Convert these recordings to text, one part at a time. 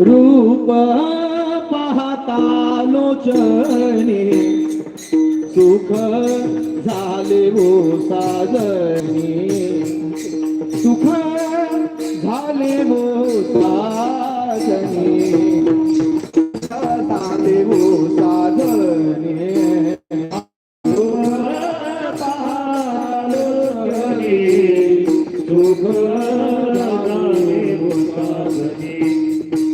रूप पाहता लोचने सुख झाले हो साजनी. सुख झाले हो साजनी झाले हो साजनी. सुख झाले हो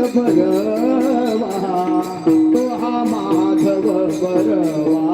विठ्ठल बरवा तो हा माधव बरवा.